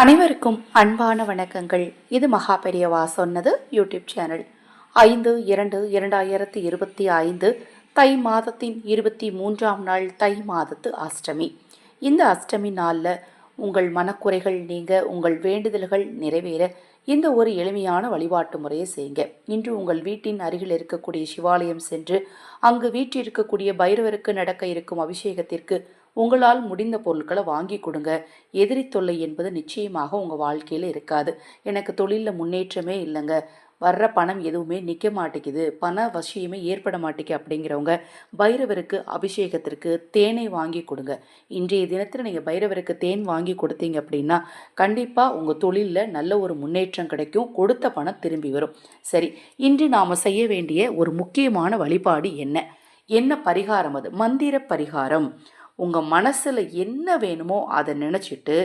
அனைவருக்கும் அன்பான வணக்கங்கள். இது மகா பெரியவா சொன்னது யூடியூப் சேனல். ஐந்து இரண்டு இரண்டாயிரத்தி இருபத்தி ஐந்து தை மாதத்தின் இருபத்தி மூன்றாம் நாள் தை மாதத்து அஷ்டமி. இந்த அஷ்டமி நாளில் உங்கள் மனக்குறைகள் நீங்க உங்கள் வேண்டுதல்கள் நிறைவேற இந்த ஒரு எளிமையான வழிபாட்டு முறையை செய்யுங்க. இன்று உங்கள் வீட்டின் அருகில் இருக்கக்கூடிய சிவாலயம் சென்று அங்கு வீட்டில் இருக்கக்கூடிய பைரவருக்கு நடக்க இருக்கும் அபிஷேகத்திற்கு உங்களால் முடிந்த பொருட்களை வாங்கி கொடுங்க. எதிரி தொல்லை என்பது நிச்சயமாக உங்கள் வாழ்க்கையில் இருக்காது. எனக்கு தொழிலில் முன்னேற்றமே இல்லைங்க. வர்ற பணம் எதுவுமே நிற்க மாட்டேங்குது. பண வசியமே ஏற்பட மாட்டேங்குது அப்படிங்கிறவங்க பைரவருக்கு அபிஷேகத்திற்கு தேனை வாங்கி கொடுங்க. இன்றைய தினத்தில் நீங்கள் பைரவருக்கு தேன் வாங்கி கொடுத்தீங்க அப்படின்னா கண்டிப்பாக உங்கள் தொழிலில் நல்ல ஒரு முன்னேற்றம் கிடைக்கும். கொடுத்த பணம் திரும்பி வரும். சரி இன்று நாம் செய்ய வேண்டிய ஒரு முக்கியமான வழிபாடு என்ன? என்ன பரிகாரம் அது? மந்திர பரிகாரம். உங்கள் மனசில் என்ன வேணுமோ அதை நினச்சிட்டு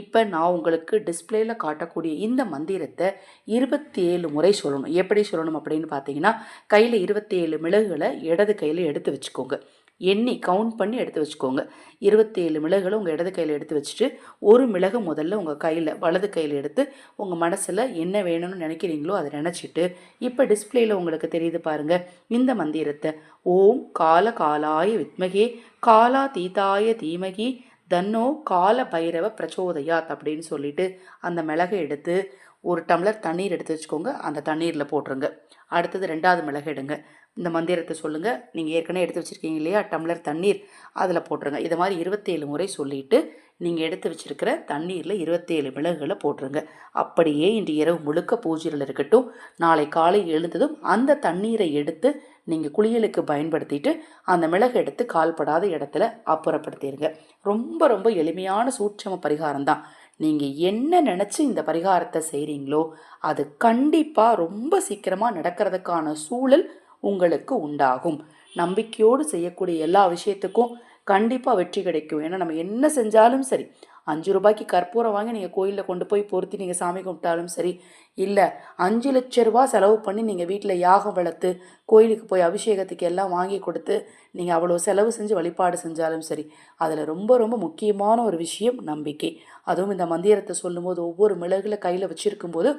இப்போ நான் உங்களுக்கு டிஸ்பிளேயில் காட்டக்கூடிய இந்த மந்திரத்தை இருபத்தி ஏழு முறை சொல்லணும். எப்படி சொல்லணும் அப்படின்னு பார்த்தீங்கன்னா கையில் இருபத்தி ஏழு மிளகுகளை இடது கையில் எடுத்து வச்சுக்கோங்க. எண்ணி கவுண்ட் பண்ணி எடுத்து வச்சுக்கோங்க. இருபத்தேழு மிளகுகளை உங்கள் இடது கையில் எடுத்து வச்சுட்டு ஒரு மிளகு முதல்ல உங்கள் கையில் வலது கையில் எடுத்து உங்கள் மனசில் என்ன வேணும்னு நினைக்கிறீங்களோ அதை நினச்சிட்டு இப்போ டிஸ்பிளேயில் உங்களுக்கு தெரியுது பாருங்கள் இந்த மந்திரத்தை ஓம் கால காலாய வித்மகே காலா தீதாய தீமகி தன்னோ கால பைரவ பிரச்சோதயாத் அப்படின்னு சொல்லிட்டு அந்த மிளகை எடுத்து ஒரு டம்ளர் தண்ணீர் எடுத்து வச்சுக்கோங்க. அந்த தண்ணீரில் போட்டுருங்க. அடுத்தது ரெண்டாவது மிளகு எடுங்க. இந்த மந்திரத்தை சொல்லுங்கள் நீங்கள் ஏற்கனவே எடுத்து வச்சுருக்கீங்க இல்லையா? டம்ளர் தண்ணீர் அதில் போட்டுருங்க. இது மாதிரி இருபத்தேழு முறை சொல்லிவிட்டு நீங்கள் எடுத்து வச்சுருக்கிற தண்ணீரில் இருபத்தேழு மிளகுகளை போட்டுருங்க. அப்படியே இன்று இரவு முழுக்க பூஜையில் இருக்கட்டும். நாளை காலை எழுந்ததும் அந்த தண்ணீரை எடுத்து நீங்கள் குளியலுக்கு பயன்படுத்திட்டு அந்த மிளகு எடுத்து கால்படாத இடத்துல அப்புறப்படுத்திடுங்க ரொம்ப ரொம்ப எளிமையான சூட்சம பரிகாரம் தான் நீங்கள் என்ன நினச்சி இந்த பரிகாரத்தை செய்கிறீங்களோ அது கண்டிப்பாக ரொம்ப சீக்கிரமாக நடக்கிறதுக்கான சூழல் உங்களுக்கு உண்டாகும். நம்பிக்கையோடு செய்யக்கூடிய எல்லா விஷயத்துக்கும் கண்டிப்பாக வெற்றி கிடைக்கும். ஏன்னா நம்ம என்ன செஞ்சாலும் சரி அஞ்சு ரூபாய்க்கு கற்பூரம் வாங்கி நீங்கள் கோயிலில் கொண்டு போய் பொருத்தி நீங்கள் சாமி கும்பிட்டாலும் சரி இல்லை அஞ்சு லட்ச ரூபா செலவு பண்ணி நீங்கள் வீட்டில் யாகம் வளர்த்து கோயிலுக்கு போய் அபிஷேகத்துக்கு எல்லாம் வாங்கி கொடுத்து நீங்கள் அவ்வளோ செலவு செஞ்சு வழிபாடு செஞ்சாலும் சரி அதில் ரொம்ப ரொம்ப முக்கியமான ஒரு விஷயம் நம்பிக்கை. அதுவும் இந்த மந்திரத்தை சொல்லும்போது ஒவ்வொரு மிளகுல கையில் வச்சுருக்கும்போது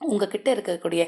உங்ககிட்ட இருக்கக்கூடிய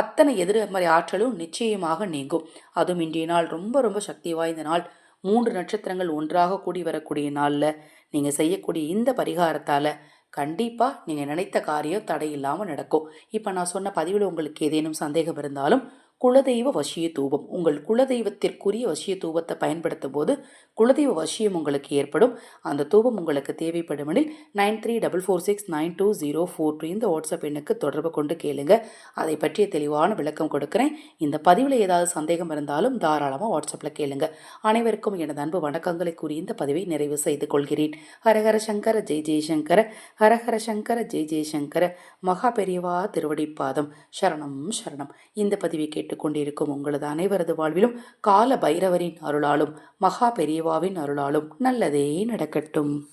அத்தனை எதிர்மறை ஆற்றலும் நிச்சயமாக நீங்கும். அதுவும் இன்றைய நாள் ரொம்ப ரொம்ப சக்தி வாய்ந்த நாள். மூன்று நட்சத்திரங்கள் ஒன்றாக கூடி வரக்கூடிய நாளில் நீங்கள் செய்யக்கூடிய இந்த பரிகாரத்தால் கண்டிப்பாக நீங்கள் நினைத்த காரியம் தடையில்லாமல் நடக்கும். இப்போ நான் சொன்ன பதிவில் உங்களுக்கு ஏதேனும் சந்தேகம் இருந்தாலும் குலதெய்வ வசிய தூபம் உங்கள் குலதெய்வத்திற்குரிய வசிய தூபத்தை பயன்படுத்தும் போது குலதெய்வ வசியம் உங்களுக்கு ஏற்படும். அந்த தூபம் உங்களுக்கு தேவைப்படுமெனில் nine three double four six nine two zero four two இந்த வாட்ஸ்அப் எண்ணுக்கு தொடர்பு கொண்டு கேளுங்க. அதை பற்றிய தெளிவான விளக்கம் கொடுக்குறேன். இந்த பதிவில் ஏதாவது சந்தேகம் இருந்தாலும் தாராளமாக வாட்ஸ்அப்பில் கேளுங்க. அனைவருக்கும் எனது அன்பு வணக்கங்களை கூறி இந்த பதிவை நிறைவு செய்து கொள்கிறேன். ஹரஹர சங்கர ஜெய் ஜெய்சங்கர ஹரஹர சங்கர ஜெய் ஜெய்சங்கர மகா பெரியவா திருவடிப்பாதம். சரணம் சரணம். இந்த பதிவை கேட்டுக்கொண்டிருக்கும் உங்களது அனைவரது வாழ்விலும் கால பைரவரின் அருளாலும் மகா பெரியவாவின் அருளாலும் நல்லதே நடக்கட்டும்.